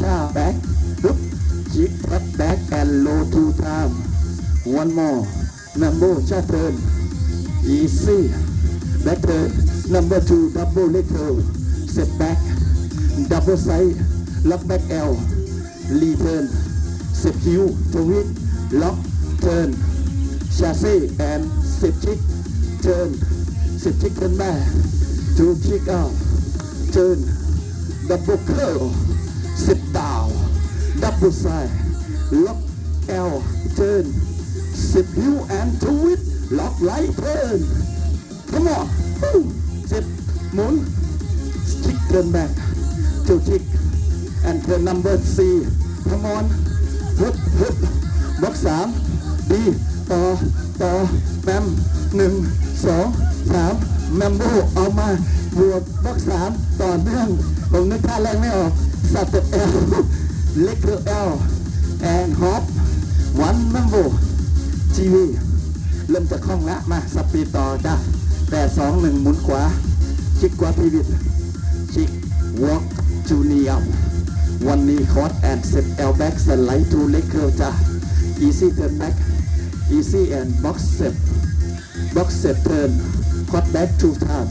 ชาแบ็กปึ๊บจิกแบ็กแบ็กแอนโลทูไทม์ one more number ชาเทิร์น easy back turn number two double leg curl step back double side lock back L return step heel twist lock turn chassis and step kick turn step kick turn back to kick out turn double curl sit down double side lock L turn step heel and twist lock right turn come on Woo. step หมุน kick turn back to kick and turn number C come on ฮึบฮึบบล็อกสามดีต่อต่อแมมหนึ่งสองสามแมมโบเอามาบวกบล็อกสามต่อเนื่องผมนึกท่าแรงไม่ออก สเต็ปเอลเล็กเกอร์เอลแอนฮอปวันแมมโบทีวีเริ่มจะคล่องละมาสปีดต่อจ้ะแปดสองหนึ่งหมุนขวา ชิกขวาพีวิทชิกวอล์กจูเนียมวันนี้คอร์สแอนเซตเอลแบ็กสไลด์ทูเล็กเคิลจ้ะ easy turn back easy and box step box step turn caught back two time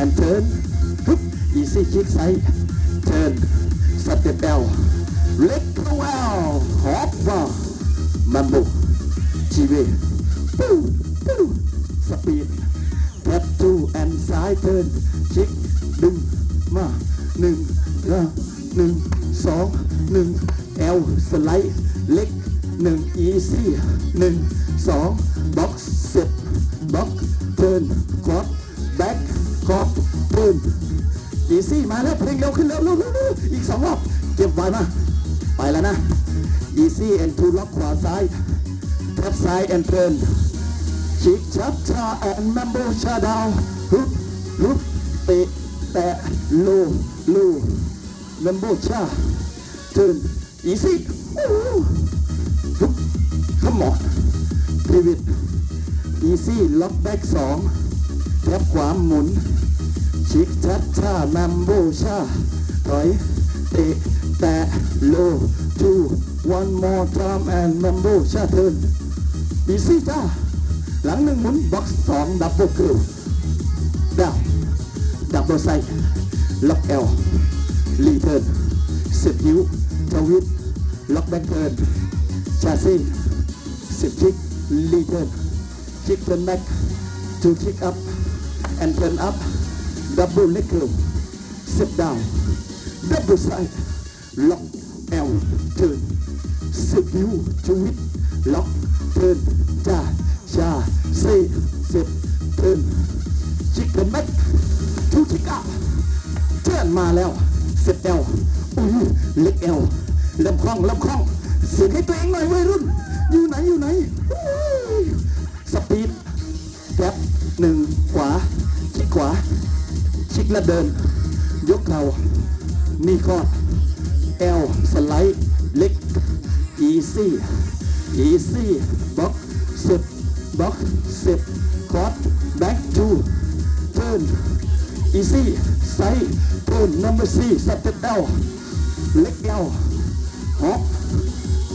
and turn ปุ๊บ easy kick side turn step L leg go out hop ว่ามัมโบชี วีปูปูสปีด tap two and side turn ชิกดึงมาหนึ่งละหนึ่งสองหนึ่ง L สไลด์เล็กหนึ่ง easy หนึ่งสอง tap ซ้าย and turn ชิกชับชาแอนแมมโบชาดาวฮึบฮึบเตะแตะลูลูแมมโบชาเทิร์นอีซี่ฮึบขมอนพีวิตอีซี่ล็อกแบ็กสองแทบขวาหมุน ชิกชัดชาแมมโบชาถอยเตะแตะโล two one more time and แมม โบชาเทิร์นอีซี่จ้าหลังหนึ่งหมุนบ็อกซ์สองดับเบิลคิวดาวดับเบิลไซด์ล็อกเอ ล็อกแบ็กเทิร์นชาซีสิบคิกรีเทิร์นคิกเทิร์นแบ็กทูคิกอัพแอนเทิร์นอัพดับเบิลเล็กคิวสิบดาวดับเบิลไซด์ล็อกเอลเทิร์นสิบยิ้วทวิตล็อกเทิร์นจ้าชาสี่สิบเทินชิคเก้นแม็กทูชิก้าเทินมาแล้วเสร็จเอลอุ้ยเล็กเอลลำคล่องลำคล่องเสียงให้ตัวเองหน่อยวัยรุ่น อยู่ไหนอยู่ไหนสปีดแป๊บหนึ่งขวา ชิกขวา ชิกแล้วเดิน ยกเข่านี่คอดเอลสไลด์เล็กอีซี่ อีซี่บ็อกสิบบ็อกสิบคอร์ดแบ็กทูเทิร์นอีซี่ไซต์เทิร์นนัมเบอร์สี่สเต็ปเอลเล็กเดาฮอป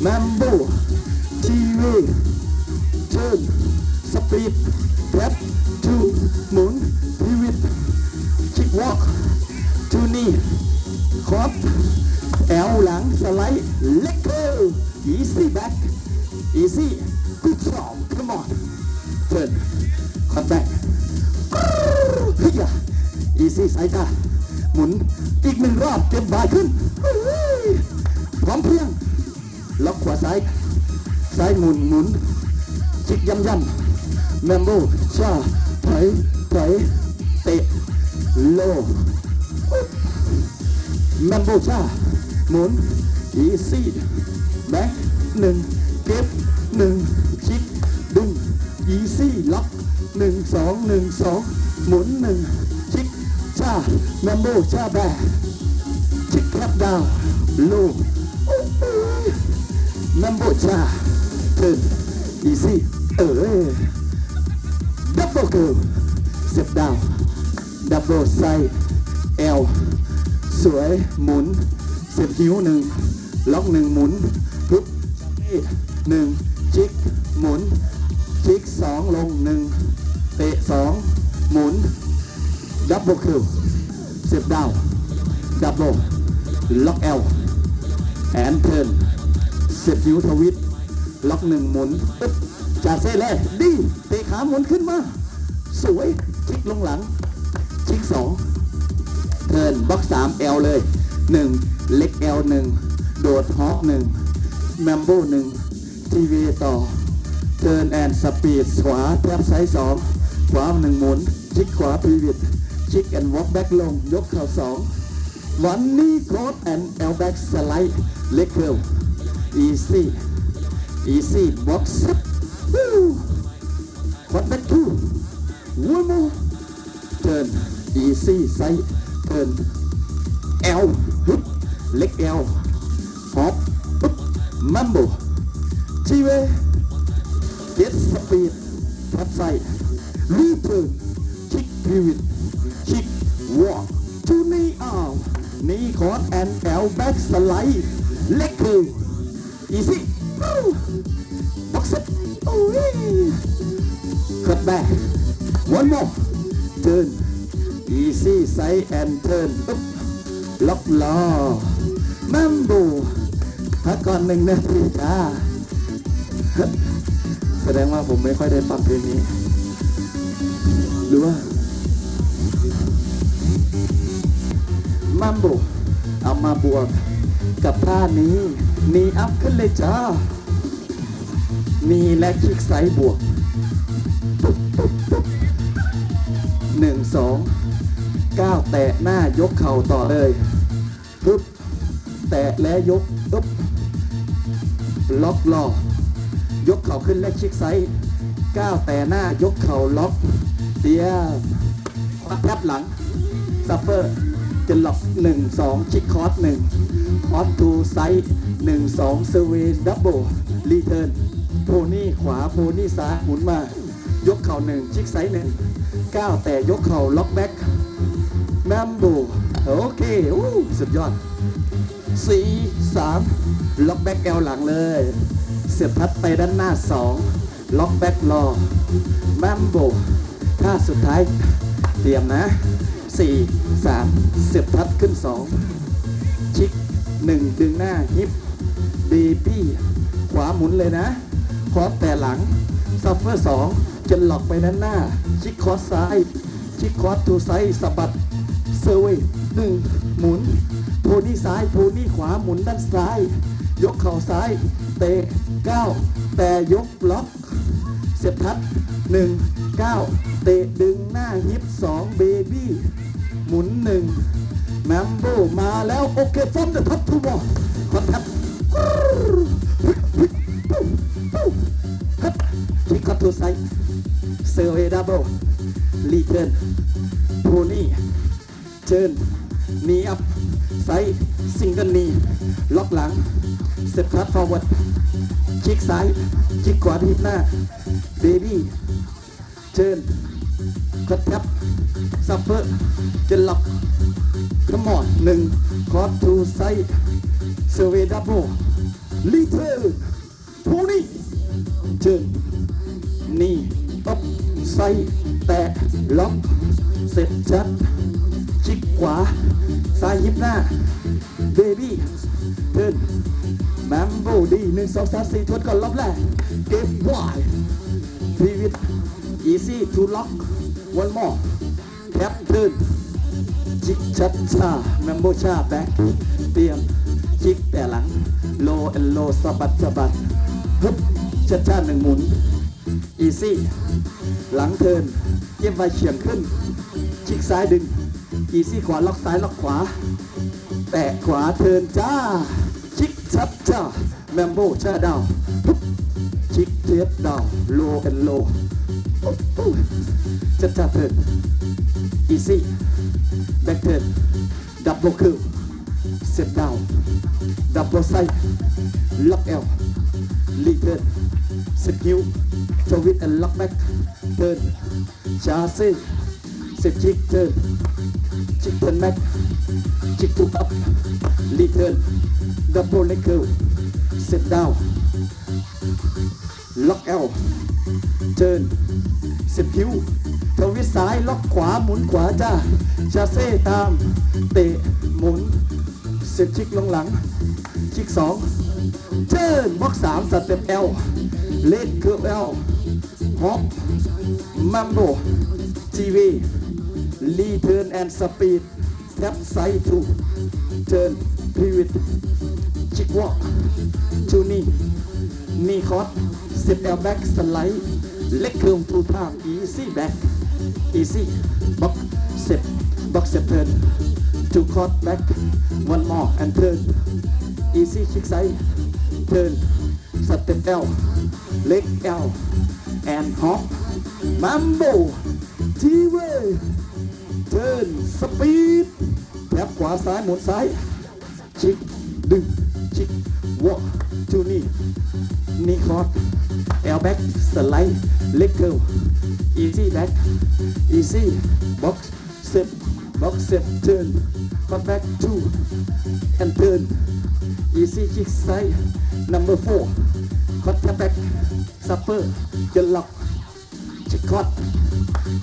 แมมโบทีวีเทิร์นสปีดแท็บทู ซ้ายหมุนหมุนชิกย่ำย่ำแมมโบชาถอยถอยเตะโลแมมโบชาหมุน Easy แบ็ค หนึ่งเก็บหนึ่งชิกดึงยีซี่ล็อกหนึ่งสองหนึ่งสองหมุนหนึ่งชิกชาแมมโบชาแบกชิกแคปดาวโลแมมโบชาเทิร์นยีซี่เออดับเบิลเกิลเซฟดาวดับเบิลไซเอลสวยหมุนเซสิบหิวหนึ่งล็อกหนึ่งหมุนปุ๊บหนึ่งชิกหมุนชิกสองลงหนึ่งเตะสองหมุนดับเบิลคิวเสิบดาวดับเบิลล็อกเอลแอนเทิร์นเสิบนิ้วทวิต ล็อกหนึ่งหมุนปึ๊บจ่าเซ่เลยดีเตะขาหมุนขึ้นมา สวยชิกลงหลัง ชิกสองเทิร์นบล็อกสามเอลเลยหนึ่งเล็กเอลหนึ่งโดดฮอกหนึ่งแมมโบหนึ่งทีวีต่อเทิร์นแอนสปีดขวาแทบไซส์สองขวาหนึ่งหมุน ชิกขวาพีวิดชิกแอนวอล์กแบ็กลง ยกเข่าสองวันนี้โค้ดแอนเอลแบ็กสไลด์เล็กเคิลอีซี่ อีซี่บ็อกซ์คอดแบ็กทูวันโมเทิร์นอีซี่ไซเทิร์นเอลฮึบเล็กเอลฮอปปึ๊บมัมโบทีเวเจ็ดสปีดทับไซรีเทิร์นชิกพิวิตชิกวอล์กทูนี่อ้าวนี่คอร์ดแอนด์แอลแบ็กสไลด์เล็กคืออีซี่ บ็อกซ์โอ้ยคัดแบ็กวันโมเทิร์นอีซี่ไซแอนเทิร์นปุ๊บล็อกล้อแมมโบพักก่อนหนึ่งนาทีจ้า แสดงว่าผมไม่ค่อยได้ฟังเพลงนี้ หรือว่ามัมโบเอามาบวก กับท่านี้นีอัพขึ้นเลยจ้านีและคลิกไซด์บวกหนึ่งสองก้าวแตะหน้ายกเข่าต่อเลยปุ๊บแตะและยกปุ๊บล็อกลอยกเข่าขึ้นและชิกไซส์ก้าวแต่หน้ายกเข่าล็อกเดียควักแทบหลังซัฟเฟอร์ จะล็อกหนึ่งสองชิกคอร์สหนึ่งคอร์สทูไซส์หนึ่งสองเซเวดับเบิลรีเทิร์นโพนี่ขวาโพนี่ซ้ายหมุนมา ยกเข่าหนึ่งชิกไซส์หนึ่งก้าวแต่ยกเข่าล็อกแบ็คแมมโบโอเคอู้สุดยอดสีสามล็อกแบ็กแอลหลังเลย เสียบพัดไปด้านหน้าสองล็อกแบ็กรอแมมโบท่าสุดท้ายเตรียมนะ 4 3 เสียบพัดขึ้น 2 ชิก 1 ดึงหน้าฮิปดีพี่ขวาหมุนเลยนะคอสแต่หลังซัฟเฟอร์2จะหลอกไปนั้นหน้า ชิกคอสซ้าย ชิกคอสทูไซส์บัดเซเวย์หนึ่งหมุนโพนี่ซ้ายโพนี่ขวาหมุนด้านซ้าย ยกเข่าซ้าย เตะ9แต่ยกบล็อก เสียบทัด1 9 แล้ว โอเคฟอมเดอะท็อปทูบอลคอนแทคคัดชิคคัตทูไซเซอร์เวดับเบิลลีเทิร์นโพนี่เชิญนีอัพไซส์ซิงเกิลนีล็อกหลังเซตคัทฟอร์เวิร์ดคลิกซ้ายคลิกขวาที่หน้าเบบี้เชิญคัดแท็บซัฟเฟอร์เจะล็อกขมอนหนึ่ง คอร์ทูไซส์เซเวดับโบลีเทอร์โพนี่เชิญนี่ตบไซแตะล็อกเสร็จชัดชิกขวา ซ้ายยิบหน้า เบบี้เทิร์นแมมโบดีหนึ่งสองสามสี่ทวนก่อนรอบแรก เก็บไว้พีวิทอีซี่ทูล็อกวันมอแคปเทิร์น จิกชัดชาแมมโบชาแบ็คเตรียมจิกแต่หลัง โลเอลโลสะบัดสะบัดฮึบชัดชาหนึ่งหมุน อีซี่ หลังเทิร์นเก็บไว้เฉียงขึ้นชิกซ้ายดึง อีซี่ขวาล็อกซ้ายล็อกขวา แตะขวาเทินจ้าชิกชัดจ้าแมมโบชาดาวปุ๊บชิกเทียบดาวโลแอนโลชัดจ้าเทินอีซี่ แบ็คเทิร์นดับเบิลคิวเซตดาวดับเบิลไซด์ล็อกเอลลีเทิร์นสกิล ทวิตแอนล็อกแบ็คเทวิสายล็อกขวาหมุนขวาจ้าชาเซ่ตาม เตะหมุนเสร็จชิกลงหลัง ชิกสองเทิร์นบล็อกสามสเต็ปเอลเลดเกิร์ลเอลฮอปมัมโบทีวีรีเทิร์นแอนด์สปีดแท็บไซทูเทิร์นพีวิตชิกวอล์กทูนี่นี่คอร์สเซ็ปเอลแบ็กสไลด์เล็กเคิร์มทูทามอีซี่แบ็ก อีซี่บ็อกเซ็ปบ็อกเซ็ปเทิร์น two caught back one more and turn easy kick side turn step L leg L and hop mambo TV turn speed แถบขวาซ้ายหมุนซ้ายชิกดึงชิกวอ k ทูนี่นี่คอร์ดเอลแบ็กสไลด์เล็กเกิล easy back easy box step box step turn cut back two and turn easy kick side number four cut the back supper จะหลับจะ cut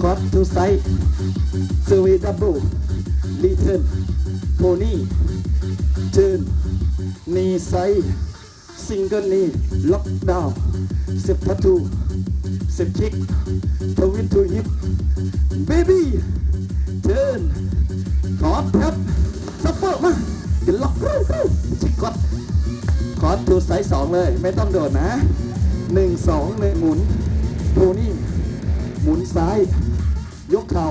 cut to side survey double return pony turn knee side single knee lock down step two ดับเบิลรีเทิร์นโพนี่เทิร์นนีไซด์ซิงเกิลนีล็อกดาเซฟทัทูเซฟคิกทวินทูฮิปเบบี้เทิร์นคอร์ดแท็บซัปเปอร์มาจะล็อกชิคอตคอร์สทูไซส์สองเลย ไม่ต้องโดดนะหนึ่งสองหนึ่งหมุนโทนี่หมุนซ้าย ยกเข่า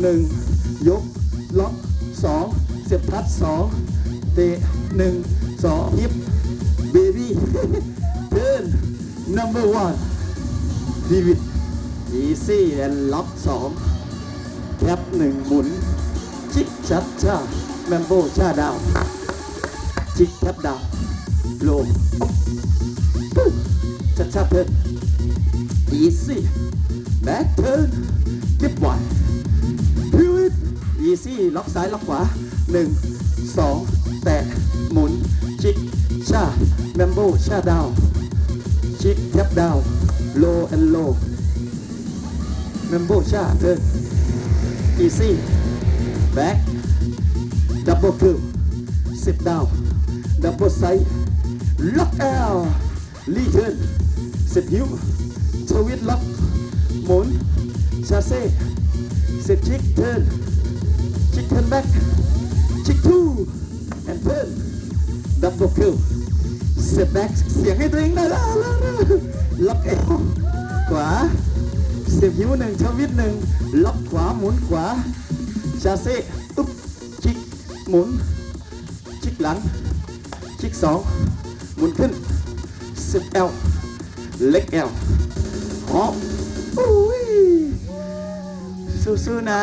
หนึ่งยกล็อกสองเสียบทัดสองเตะหนึ่งสองฮิปเบบี้เทิร์น number one ดีวิด easy and ล็อกสองแคปหนึ่งหมุน ชิกชัดชาแมมโบชาดาวจิกแทบดาวโลปุ๊บชัดชัดเทิร์นอีซี่แบ็คเทิร์นดิบวันพิวิตอีซี่ล็อกซ้ายล็อกขวาหนึ่งสองแตะหมุนจิกชาแมมโบชาดาวจิกแทบดาว โลแอนโลแมมโบชาเทิร์นอีซี่แบ็คดับเบิลคิวสิบดาวดับ เสียกเสียงให้ตัวเองได้แล้วล็อกเอวขวา เสียบหิวหนึ่งชวิตหนึ่งล็อกขวาหมุนขวา ชาเซ่ตุ๊บชิกหมุน ชิกหลัง ชิกสองหมุนขึ้นเสียบเอวเล็กเอวหอบอุ้ยสู้ๆนะ